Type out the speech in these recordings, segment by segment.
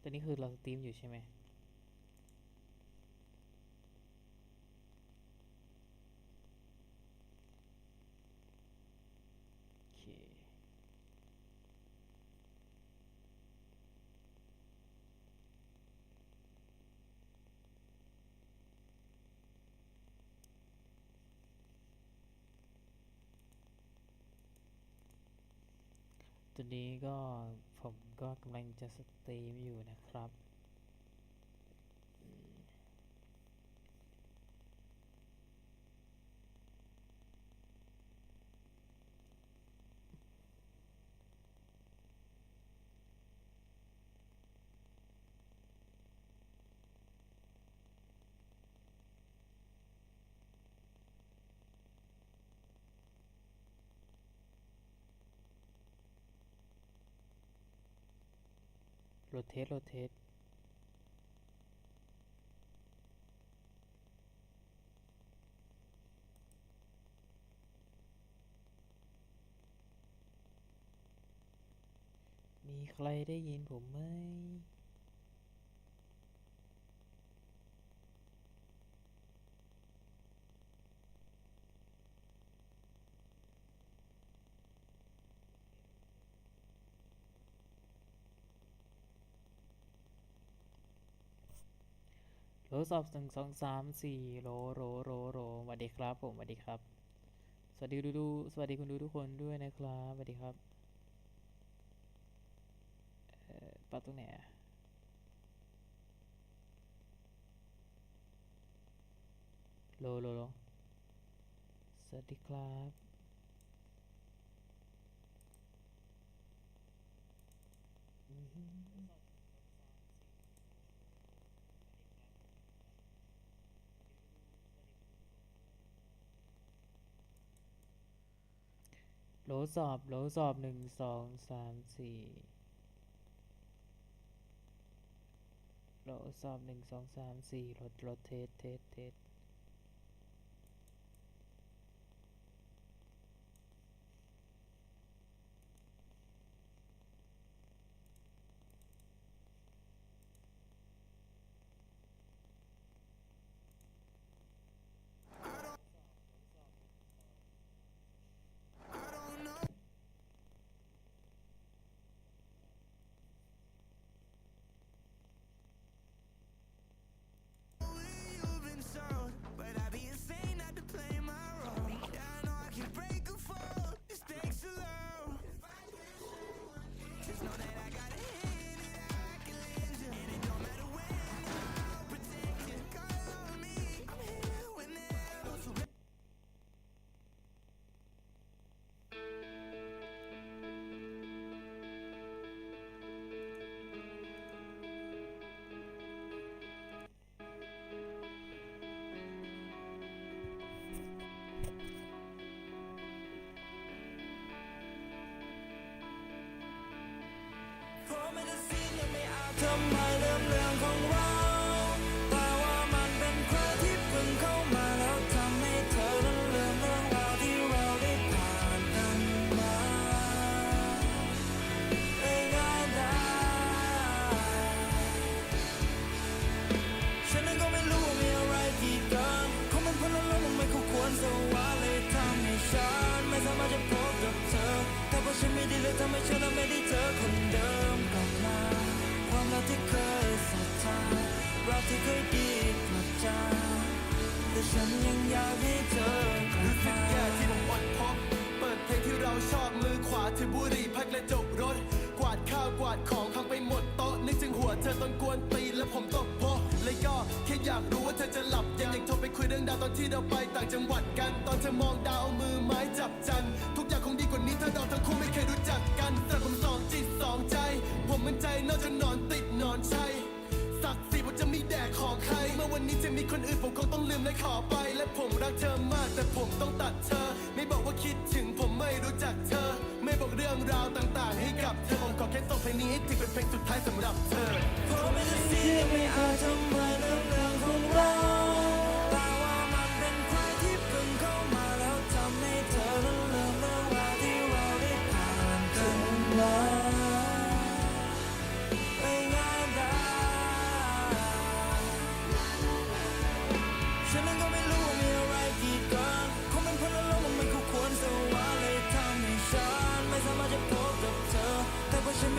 ตอนนี้คือเราสตรีมอยู่ใช่ไหมโอเค ตอนนี้ก็ผมก็กำลังจะสตรีมอยู่นะครับ เทสโรเทสมีใครได้ยินผมไหม โหลสอบหนึ่งสองสามสี่โหลโหลโหลโหลสวัสดีครับผมสวัสดีครับ สวัสดีดูดูสวัสดีคุณดูทุกคนด้วยนะครับสวัสดีครับเอ่อปรับตรงไหนโลโลโลสวัสดีครับอือหือโหลสอบโหลสอบหนึ่งสองสามสี่โหลสอบหนึ่งสองสามสี่โหลดโหลดเทสเทสเทส ที่เราไปต่างจังหวัดกัน ตอนเธอมองดาวเอามือไม้จับจัน ทุกอย่างคงดีกว่านี้ถ้าเราทั้งคู่ไม่เคยรู้จักกันแต่ผมสองจิตสองใจ ผมมันใจนอกจากนอนติดนอนใช่ศักดิ์ศรีผมจะมีแดกของใคร เมื่อวันนี้จะมีคนอื่นผมคงต้องลืมและขอไป และผมรักเธอมากแต่ผมต้องตัดเธอ ไม่บอกว่าคิดถึงผมไม่รู้จักเธอ ไม่บอกเรื่องราวต่างๆ ให้กับเธอผมขอแค่ส่งเพลงนี้ให้ถึงเป็นเพลงสุดท้ายสำหรับเธอเพราะไม่ได้สิ้นยังไม่อาจทำให้เรื่องรื่องของเรา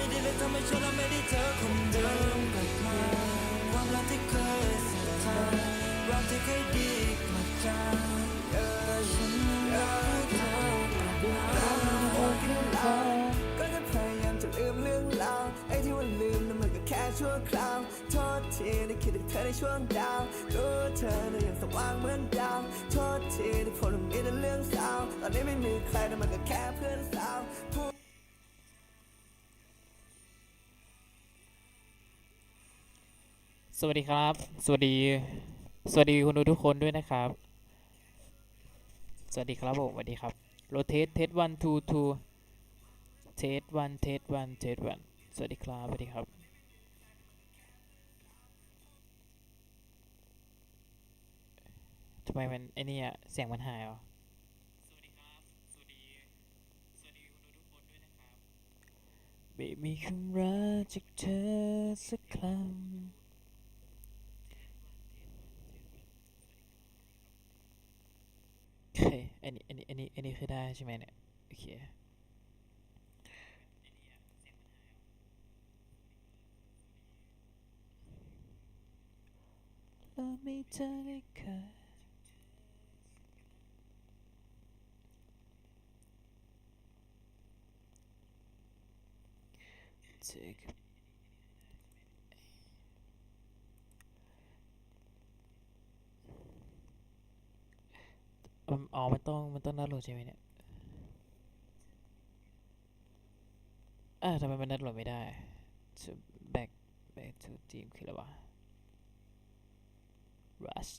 ให้ฉันนั้นไม่ได้เจอคนเดิมกลับมาความรักที่เคยศรัทธารักที่เคยดีกลับจางเออฉันรักเธอกลับมาก็จะพยายามจะลืมเรื่องราวไอ้ที่ว่าลืมนั้นมันก็แค่ชั่วคราวโทษทีที่คิดถึงเธอในช่วงดาวรู้เธอน่ะยังสว่างเหมือนดาวโทษทีที่ผมมีแต่เรื่องเศร้าตอนนี้ไม่มีใครแต่มันก็แค่เพื่อนสาว สวัสดีครับ สวัสดี สวัสดีคุณดูทุกคนด้วยนะครับ สวัสดีครับผมสวัสดีครับโรเทสเทสวันทูทูเทสวันเทสวันเทสวันสวัสดีครับสวัสดีครับ ทำไมมันไอเนี่ยเสียงมันหายอสวัสดีครับสวัสดีสวัสดีคุณดูทุกคนด้วยนะไม่มีคำรักจากเธอสักคำ โอเค อันนี้อันนี้อันนี้อันนี้คือได้ใช่ไหมเนี่ยโอเคเราไม่เจอได้เคยเจอ กับอืมอ๋อมันต้องมันต้องดาวนัดโหลดใช่ไหมเนี่ยอ่าทำไมมันดาวนัดโหลดไม่ได้ to back back to team คืออะไรวะ rush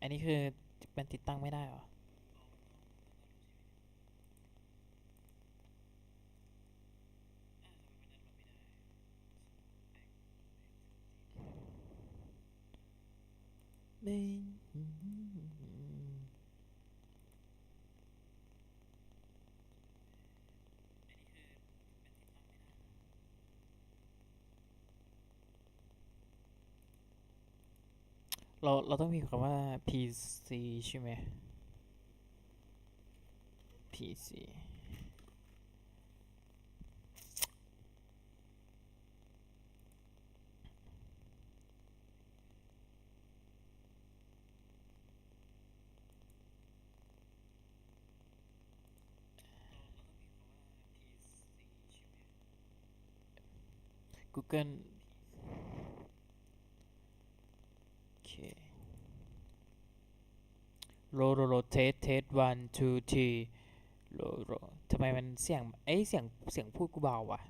อันนี้คือมันติดตั้งไม่ได้หรอ ไม่เรา เราต้องมีคำว่า PC ใช่ไหม PC กูเกิลโอเคโลโลโลเทสเทสวันทูทีโลโลทำไมมันเสียงเอ้เสียงเสียงพูดกูเบาวะ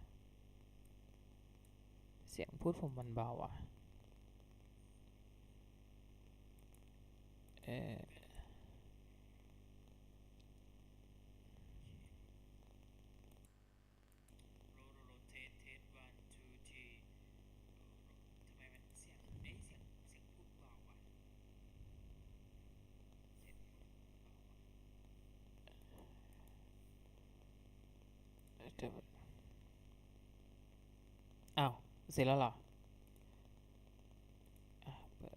เสียงพูดผมมันเบาวะเออโลโลโลเทสเทสวันทูทีทำไมมันเสียง เอ้ยเสียง เสียงพูดเบาวะ เอ้าว เสร็จแล้วเหรออะเปิด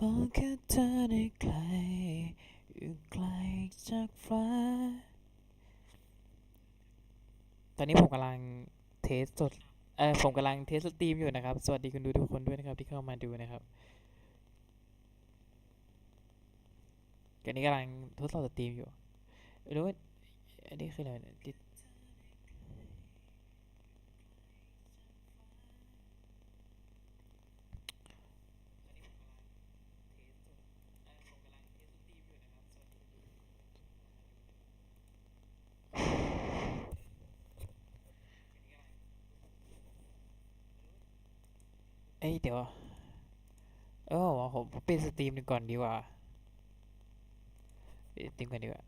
มองแค่เธอได้ไกล อยู่ไกลจากฟ้า ตอนนี้ผมกำลังเทสสด เออผมกำลังเทสสตรีมอยู่นะครับ สวัสดีคุณดูทุกคนด้วยนะครับที่เข้ามาดูนะครับ ตอนนี้กำลังทดสอบสตรีมอยู่ไม่รู้ว่าอันนี้คืออะไรเนี่ยเอ้ยเดี๋ยว เออผมผมปิดสตรีมหนึ่งก่อนดีกว่า ติ้งกันดีกว่า